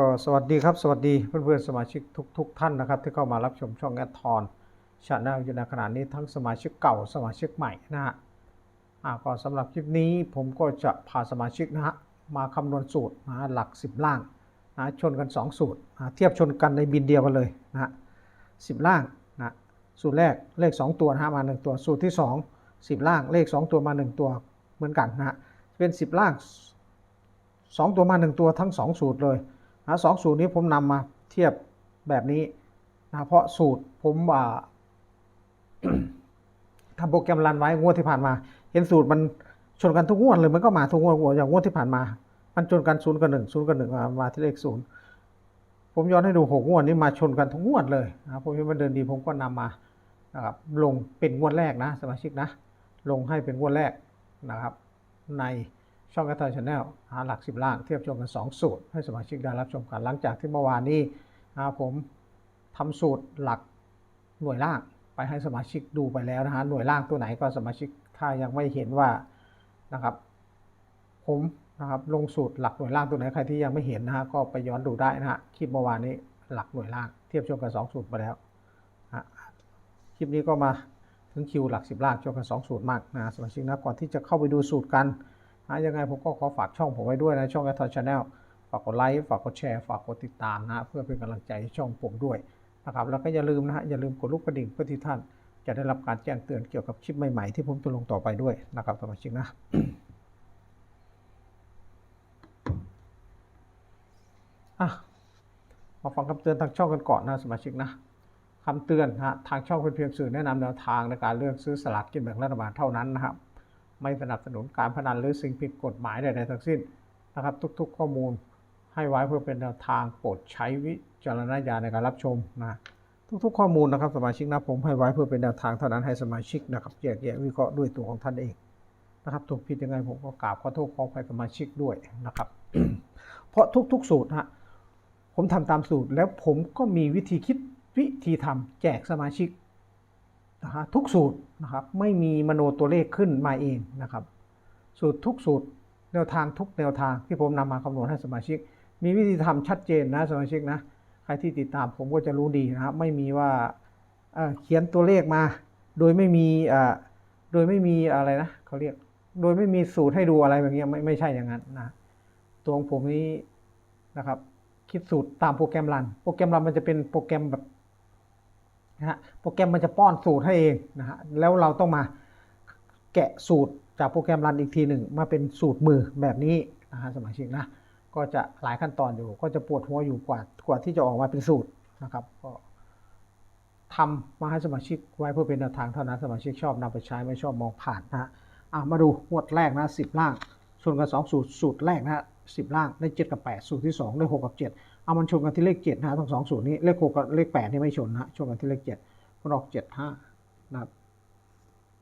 ก็สวัสดีครับ สวัสดีเพื่อนๆสมาชิกทุกๆทท่านนะครับ ที่เข้ามารับชมช่องแอดทอนชาแนลอยู่ในขณะนี้ทั้งสมาชิกเก่าสมาชิกใหม่นะฮะอ่าก็สำหรับคลิปนี้ผมก็จะพาสมาชิกนะฮะมาคำนวณสูตรนะหลัก 10 ล่างนะชนกัน 2 สูตรนะเทียบชนกันในบินเดียวกันเลยนะฮะสิล่างนะสูตรแรกเลข 2 ตัวนะฮะมา 1 ตัวสูตรที่ 2 10 ล่างเลข 2 ตัวมา 1 ตัวเหมือนกันนะฮะเป็น 10 ล่าง 2 ตัวมา 1 ตัวทั้ง 2 สูตรเลย นะสองสูตรนี้ผมนำมาเทียบแบบนี้นะเพราะสูตรผมว่าทำโปรแกรมรันไว้งวดที่ผ่านมา เห็นสูตรมันชนกันทุกงวดเลยมันก็มาทุกงวดอย่างงวดที่ผ่านมา มันชนกันศูนย์กับหนึ่งศูนย์กับหนึ่งมาที่เลขศูนย์ผมย้อนให้ดูหกงวดนี้มาชนกันทุกงวดเลยนะผมว่ามันเดินดีผมก็นำมานะครับลงเป็นงวดแรกนะสมาชิกนะ ลงให้เป็นงวดแรกนะครับใน ช่องกระต่ายชาแนลหาหลักสิบล่างเทียบชมกัน 2 สูตร ให้สมาชิกได้รับชมกันหลังจากที่เมื่อวานนี้ผมทำสูตรหลักหน่วยล่างไปให้สมาชิกดูไปแล้วนะฮะหน่วยล่างตัวไหนก็สมาชิกถ้ายังไม่เห็นว่านะครับ ผมนะครับลงสูตรหลักหน่วยล่างตัวไหนใครที่ยังไม่เห็นนะฮะก็ไปย้อนดูได้นะฮะคลิปเมื่อวานนี้หลักหน่วยล่างเทียบชมกัน 2 สูตรไปแล้วคลิปนี้ก็มาถึงคิวหลักสิบล่างชมกัน 2 สูตรมากนะสมาชิกนะก่อนที่จะเข้าไปดูสูตรกัน ยังไงผมก็ขอฝากช่องผมไว้ด้วยนะ ช่องแอทอนชาแนลฝากกดไลค์ฝากกดแชร์ฝากกดติดตามนะเพื่อเป็นกำลังใจให้ช่องผมด้วยนะครับแล้วก็อย่าลืมนะฮะอย่าลืมกดลูกกระดิ่งเพื่อที่ท่าน จะได้รับการแจ้งเตือนเกี่ยวกับคลิปใหม่ ๆ ที่ผมจะลงต่อไปด้วยนะครับสมาชิกนะอะมาฟังคำเตือนทางช่องกันก่อนนะสมาชิกนะคำเตือนนะฮะทางช่องเป็นเพียงสื่อแนะนำแนวทางในการเลือกซื้อสลากกินแบ่งรัฐบาลเท่านั้นนะครับ ไม่สนับสนุนการพนันหรือสิ่งผิดกฎหมายใดๆทั้งสิ้นนะครับ ทุกๆ ข้อมูลให้ไว้เพื่อเป็นแนวทางโปรดใช้วิจารณญาณในการรับชมนะทุกๆ ข้อมูลนะครับสมาชิกนะผมให้ไว้เพื่อเป็นแนวทางเท่านั้นให้สมาชิกนะครับแยกแยะวิเคราะห์ด้วยตัวของท่านเองนะครับถูกผิดยังไงผมก็กราบขอโทษขออภัยสมาชิกด้วยนะครับ เพราะทุกๆ สูตรฮะผมทำตามสูตรแล้วผมก็มีวิธีคิดวิธีทำแจกสมาชิก นะฮะทุกสูตรนะครับไม่มีมโนตัวเลขขึ้นมาเองนะครับ สูตรทุกสูตรแนวทางทุกแนวทางที่ผมนำมาคำนวณให้สมาชิก มีวิธีทำชัดเจนนะสมาชิกนะใครที่ติดตามผมก็จะรู้ดีนะครับไม่มีว่าเเขียนตัวเลขมา โดยไม่มีโดยไม่มีอะไรนะเขาเรียกโดยไม่มีสูตรให้ดูอะไรแบบนี้ไม่ไม่ใช่อย่างนั้นนะตัวของผมนี้นะครับคิดสูตรตามโปรแกรมรัน โปรแกรมรันมันจะเป็นโปรแกรมแบบ นะฮะโปรแกรมมันจะป้อนสูตรให้เองนะฮะแล้วเราต้องมาแกะสูตรจากโปรแกรมรันอีกทีหนึ่งมาเป็นสูตรมือแบบนี้นะฮะสมาชิกนะก็จะหลายขั้นตอนอยู่ ก็จะปวดหัวอยู่กว่ากว่าที่จะออกมาเป็นสูตรนะครับก็ทำมาให้สมาชิกไว้เพื่อเป็นแนวทางเท่านั้นสมาชิกชอบนำไปใช้ไม่ชอบมองผ่านนะฮะอะมาดูงวดแรกนะสิบล่างชนกันสองสูตรสูตรแรกนะฮะสิบล่างได้เจ็ดกับแปดสูตรที่สองได้หกกับเจ็ด เอามันชนกันที่เลขเจ็ดนะฮะทั้งสองสูตรนี้เลขหกกับเลขแปดนี่ไม่ชนนะฮะชนกันที่เลขเจ็ดมันออกเจ็ดห้านะครับ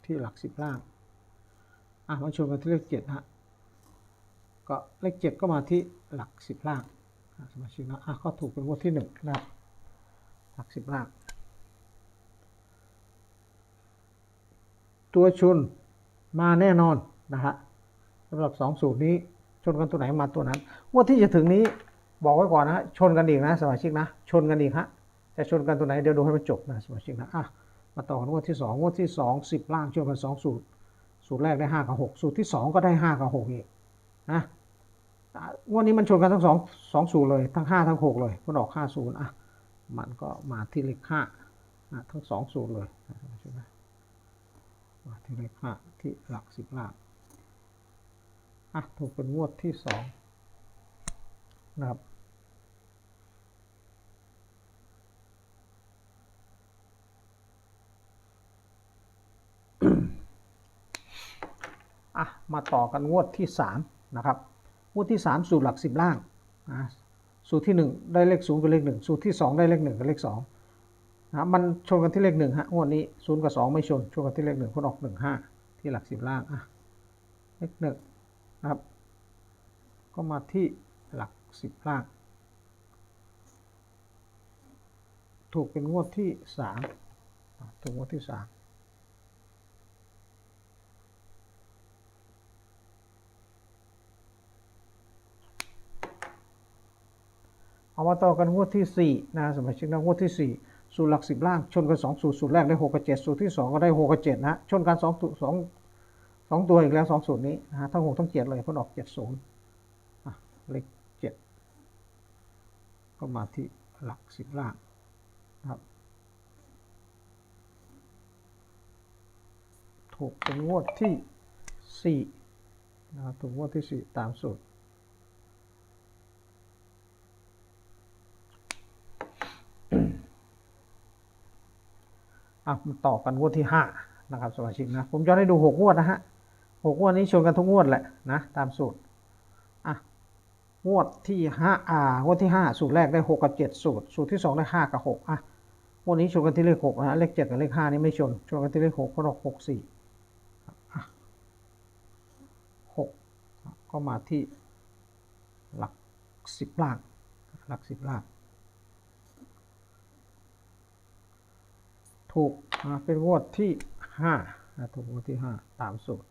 ที่หลักสิบล่างอะมันชนกันที่เลขเจ็ดนะฮะก็เลขเจ็ดก็มาที่หลักสิบล่างสมาชิกนะอะก็ถูกเป็นงวดที่หนึ่งนะครับหลักสิบล่างตัวชนมาแน่นอนนะฮะสำหรับสองสูตรนี้ชนกันตัวไหนมาตัวนั้นงวดที่จะถึงนี้ บอกไว้ก่อนนะฮะชนกันอีกนะ สมาชิกนะ ชนกันอีกฮะแต่ชนกันตัวไหนเดี๋ยวดูให้มันจบนะสมาชิกนะอะมาต่อกันงวดที่สองงวดที่สองสิบล่างชนกันสองสูตร สูตรแรกได้ห้ากับหกสูตรที่สองก็ได้ห้ากับหกอีกนะงวดนี้มันชนกันทั้งสองสองสูตรเลยทั้งห้าทั้งหกเลยมันออกห้าศูนย์อะมันก็มาที่เลขห้าอะทั้งสองสูตรเลยนะสมาชิกนะมาที่เลขห้าที่หลักสิบล่างอะถูกเป็นงวดที่สองนะครับ มาต่อกันงวดที่3นะครับงวดที่ 3 สูตรหลัก 10 ล่างนะสูตรที่ 1 ได้เลข0กับเลข 1 สูตรที่ 2 ได้เลข 1 กับเลข2นะมันชนกันที่เลข1ฮะงวดนี้0กับ 2 ไม่ชนชนกันที่เลข1คนออก 1 5 ที่หลัก 10 ล่างอะเลข1นะครับก็มาที่หลัก 10 ล่าง ถูกเป็นงวดที่ 3 ถูกงวดที่ 3 เอามาต่อกันงวดที่สี่นะสมาชิกนะงวดที่สี่สูตรหลักสิบล่างชนกันสองสูตรสูตรแรกได้หกกับเจ็ดสูตรที่สองก็ได้หกกับเจ็ดนะชนกันสองตัวสองสองตัวอีกแล้วสองสูตรนี้นะฮะทั้งหกทั้งเจ็ดเลยเพราะออกเจ็ดศูนย์อะเลขเจ็ดก็มาที่หลักสิบล่างนะครับถูกเป็นงวดที่สี่นะครับถูกงวดที่สี่ตามสูตร อะมาต่อกันงวดที่ห้านะครับสมาชิกนะ ผมจะให้ดูหกงวดนะฮะหกงวดนี้ชนกันทุกงวดแหละนะตามสูตรอะงวดที่ห้าอ่างวดที่ห้าสูตรแรกได้หกกับเจ็ดสูตร สูตรที่สองได้ห้ากับหกอะงวดนี้ชนกันที่เลขหกนะเลขเจ็ดกับเลขห้านี่ไม่ชนชนกันที่เลขหกเพราะเราหกสี่หกก็มาที่หลักสิบล่างหลักสิบล่าง ถูกเป็นงวดที่ห้านะถูกงวดที่ห้าตามสูตร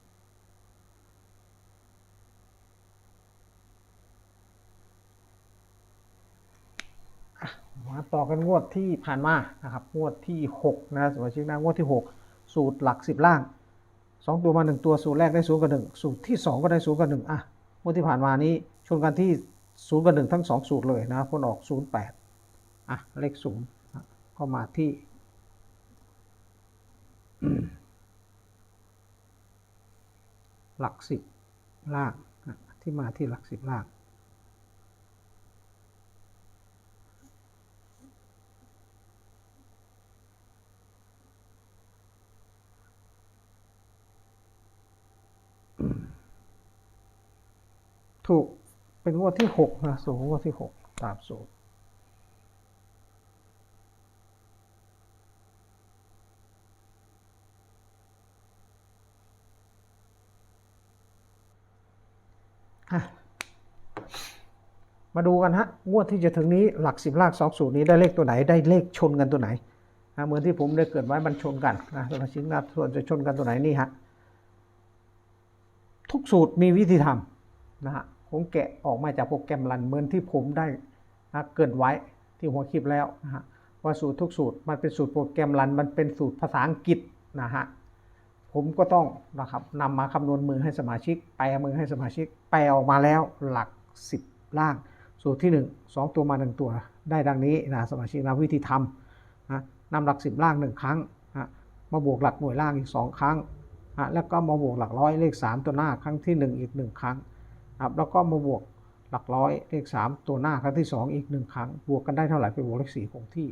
มาต่อกันงวดที่ผ่านมานะครับงวดที่หกนะสมาชิกนะงวดที่หกสูตรหลักสิบล่างสองตัวมาหนึ่งตัวสูตรแรกได้ศูนย์กับหนึ่งสูตรที่สองก็ได้ศูนย์กับหนึ่งอะงวดที่ผ่านมานี้ชนกันที่ศูนย์กับหนึ่งทั้งสองสูตรเลยนะผลออกศูนย์แปดอะเลขศูนย์ก็มาที่ หลักสิบล่างนะที่มาที่หลักสิบล่างถูกเป็นงวดที่หกนะสูงงวดที่หกตามสูตร มาดูกันฮะ งวดที่จะถึงนี้หลักสิบลากสองสูตรนี้ได้เลขตัวไหน ได้เลขชนกันตัวไหนนะเหมือนที่ผมได้เกิดไว้มันชนกันนะสมาชิกนะส่วนจะชนกันตัวไหนนี่ฮะ ทุกสูตรมีวิธีทำนะฮะ ผมแกะออกมาจากโปรแกรมรันเหมือนที่ผมได้นะเกรินไว้ที่หัวคลิปแล้วนะฮะว่าสูตรทุกสูตรมันเป็นสูตรโปรแกรมรันมันเป็นสูตรภาษาอังกฤษนะฮะ ผมก็ต้องนะครับนำมาคำนวณมือให้สมาชิก แปลมือให้สมาชิก แปลออกมาแล้วหลัก 10 ล่าง สูตรที่ 1 2 ตัวมา 1 ตัว ได้ดังนี้นะสมาชิกนะวิธีทำนะนำหลัก 10 ล่าง 1 ครั้งนะมาบวกหลักหน่วยล่างอีก 2 ครั้งนะแล้วก็มาบวกหลักร้อยเลข 3 ตัวหน้าครั้งที่ 1 อีก 1 ครั้งนะครับแล้วก็มาบวกหลักร้อยเลข 3 ตัวหน้าครั้งที่ 2 อีก 1 ครั้ง บวกกันได้เท่าไหร่ไปบวกเลข4คงที่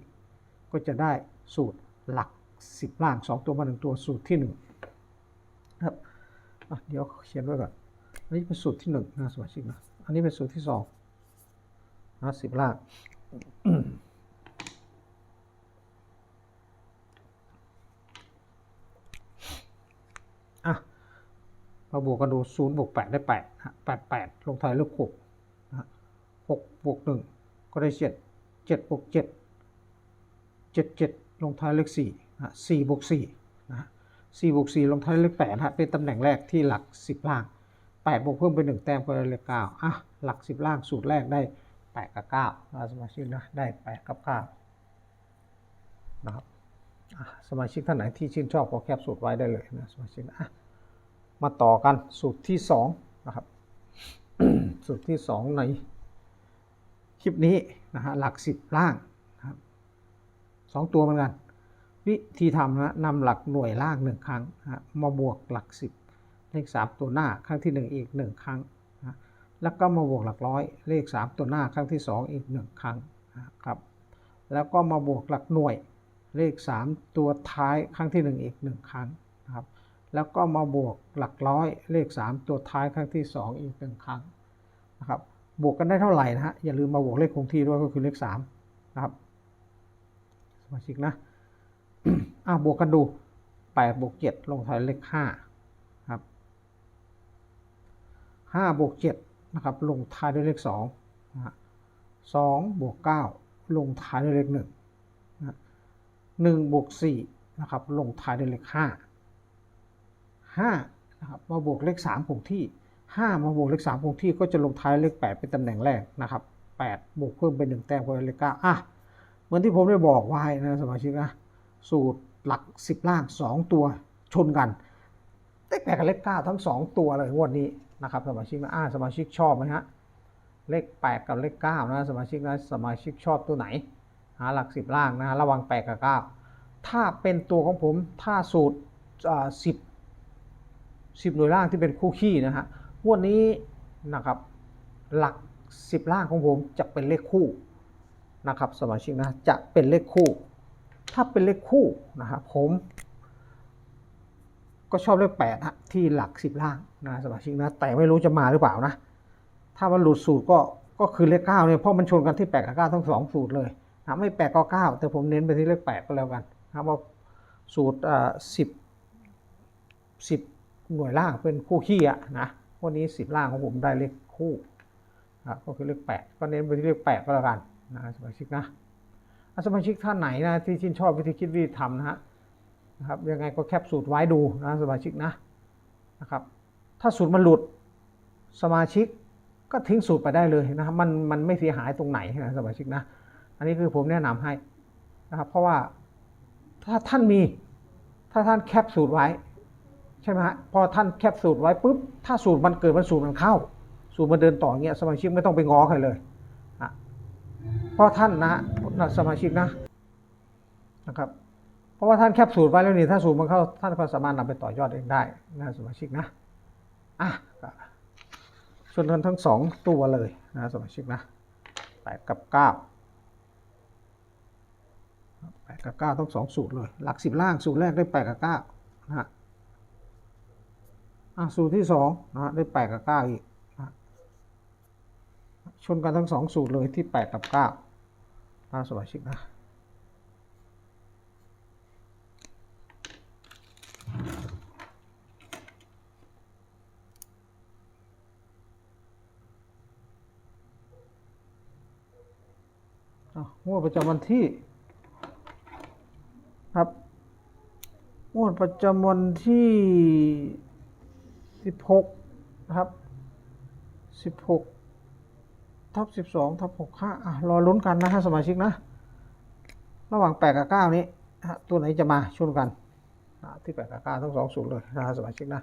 ก็จะได้สูตรหลัก 10 ล่าง 2 ตัวมา 1 ตัวสูตรที่ 1 เดี๋ยวเขียนไว้ก่อน อันนี้เป็นสูตรที่หนึ่งนะสมาชิกนะ อันนี้เป็นสูตรที่สองนะสิบลางอะ มาบวกกันดูศูนย์บวกแปดได้แปดแปดแปดลงท้ายเลขหกนะหกบวกหนึ่งก็ได้เจ็ดเจ็ดบวกเจ็ดเจ็ดเจ็ดลงท้ายเลขสี่สี่บวกสี่ 4บวก4ลงท้ายเลข8ฮะเป็นตำแหน่งแรกที่หลัก 10 ล่าง 8บวกเพิ่มไป 1 แต้มก็ได้เลข9อะหลัก 10 ล่างสูตรแรกได้ 8 กับ9นะสมาชิกนะได้ 8 กับ9นะครับสมาชิกท่านไหนที่ชื่นชอบก็แคปสูตรไว้ได้เลยนะสมาชิกนะอะมาต่อกันสูตรที่2นะครับสูตรที่ 2 ในคลิปนี้นะฮะหลัก 10 ล่างนะครับสองตัวเหมือนกัน วิธีทำนะนำหลักหน่วยล่างหนึ่งครั้งนะมาบวกหลักสิบเลขสามตัวหน้าครั้งที่หนึ่งอีกหนึ่งครั้งนะแล้วก็มาบวกหลักร้อยเลขสามตัวหน้าครั้งที่สองอีกหนึ่งครั้งนะครับแล้วก็มาบวกหลักหน่วยเลขสามตัวท้ายครั้งที่หนึ่งอีกหนึ่งครั้งนะครับ แล้วก็มาบวกหลักร้อยเลขสามตัวท้ายครั้งที่สองอีกหนึ่งครั้งนะครับ บวกกันได้เท่าไหร่นะฮะ อย่าลืมมาบวกเลขคงที่ด้วยก็คือเลขสามนะครับ สมาชิกนะ อะบวกกันดูแปดบวกเจ็ดลงท้ายเลขห้าครับห้าบวกเจ็ดนะครับลงท้ายด้วยเลขสองสองบวกเก้าลงท้ายด้วยเลขหนึ่งหนึ่งบวกสี่นะครับลงท้ายด้วยเลขห้าห้านะครับมาบวกเลขสามคงที่ห้ามาบวกเลขสามคงที่ก็จะลงท้ายเลขแปดเป็นตำแหน่งแรกนะครับแปดบวกเพิ่มเป็นหนึ่งแต้มเป็นเลขเก้าอะเหมือนที่ผมได้บอกไว้นะสมาชิกนะสูตร หลักสิบล่างสองตัวชนกันเลขแปดกับเลขเก้าทั้งสองตัวเลยงวดนี้นะครับสมาชิกนะอ่าสมาชิกชอบไหมฮะเลขแปดกับเลขเก้านะสมาชิกนะสมาชิกชอบตัวไหน หาหลักสิบล่างนะระวังแปดกับเก้าถ้าเป็นตัวของผมถ้าสูตรสิบสิบหน่วยล่างที่เป็นคู่ขี้นะฮะงวดนี้นะครับหลัก 10 ล่างของผมจะเป็นเลขคู่นะครับสมาชิกนะจะเป็นเลขคู่ ถ้าเป็นเลขคู่นะครับผม ก็ชอบเลข8นะที่หลัก10ล่างนะสมาชิกนะ แต่ไม่รู้จะมาหรือเปล่านะ ถ้ามันหลุดสูตรก็ก็คือเลข9เนี่ยเพราะมันชนกันที่8กับ9ทั้งสองสูตรเลยนะไม่8ก็9แต่ผมเน้นไปที่เลข8ก็แล้วกันนะว่าสูตรอ่า10 10หน่วยล่างเป็นคู่ขี้อะนะวันนี้10ล่างของผมได้เลขคู่ครับก็คือเลขแปดก็เน้นไปที่เลขแปดก็แล้วกันนะสมาชิกนะ สมาชิกท่านไหนนะที่ชื่นชอบวิธีคิดวิธีทำนะฮะนะครับยังไงก็แคปสูตรไว้ดูนะสมาชิกนะนะครับถ้าสูตรมันหลุดสมาชิกก็ทิ้งสูตรไปได้เลยนะครับมันมันไม่เสียหายตรงไหนนะสมาชิกนะอันนี้คือผมแนะนำให้นะครับเพราะว่าถ้าท่านมีถ้าท่านแคปสูตรไว้ใช่ไหมฮะพอท่านแคปสูตรไว้ปุ๊บถ้าสูตรมันเกิดมันสูตรมันเข้า สูตรมาเดินต่อเงี้ยสมาชิกไม่ต้องไปง้อใครเลยอะเพราะท่านนะ นะสมาชิกนะนะครับ เพราะว่าท่านแคปสูตรไว้แล้วนี่ถ้าสูตรมันเข้าท่านก็สามารถนำไปต่อยอดเองได้นะสมาชิกนะอะชนกันทั้งสองตัวเลยนะสมาชิกนะแปดกับเก้าแปดกับเก้าต้องสองสูตรเลย หลักสิบล่างสูตรแรกได้แปดกับเก้านะฮะอะสูตรที่สองนะได้แปดกับเก้าอีกชนกันทั้งสองสูตรเลยที่8กับ9 ตามสมาชิกนะอะงวดประจำวันที่ครับงวดประจำวันที่16นะครับ16 ทับสิบสองทับหกห้าอะรอลุ้นกันนะฮะสมาชิกนะ ระหว่างแปดกับเก้านี้ตัวไหนจะมาชนกันที่แปดกับเก้าทั้งสองสูตรเลยนะฮะสมาชิกนะ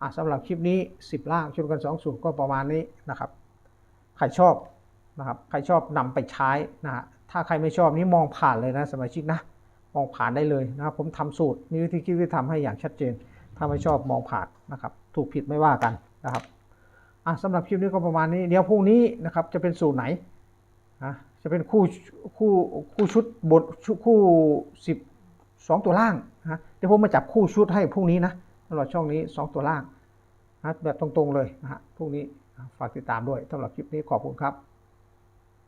อะสำหรับคลิปนี้สิบล่างชนกันสองสูตรก็ประมาณนี้นะครับใครชอบนะครับใครชอบนำไปใช้นะฮะถ้าใครไม่ชอบนี่มองผ่านเลยนะสมาชิกนะมองผ่านได้เลยนะครับผมทำสูตรมีวิธีคิดวิธีทำให้อย่างชัดเจน ถ้าไม่ชอบมองผ่านนะครับ ถูกผิดไม่ว่ากันนะครับ อะสำหรับคลิปนี้ก็ประมาณนี้ เดี๋ยวพรุ่งนี้นะครับจะเป็นสูตรไหนอะจะเป็นคู่คู่คู่ชุดบทชุดคู่สิบสองตัวล่างนะเดี๋ยวผมมาจับคู่ชุดให้พรุ่งนี้นะตลอดช่องนี้สองตัวล่างนะแบบตรงๆเลยนะฮะพรุ่งนี้ฝากติดตามด้วยสำหรับคลิปนี้ขอบคุณครับ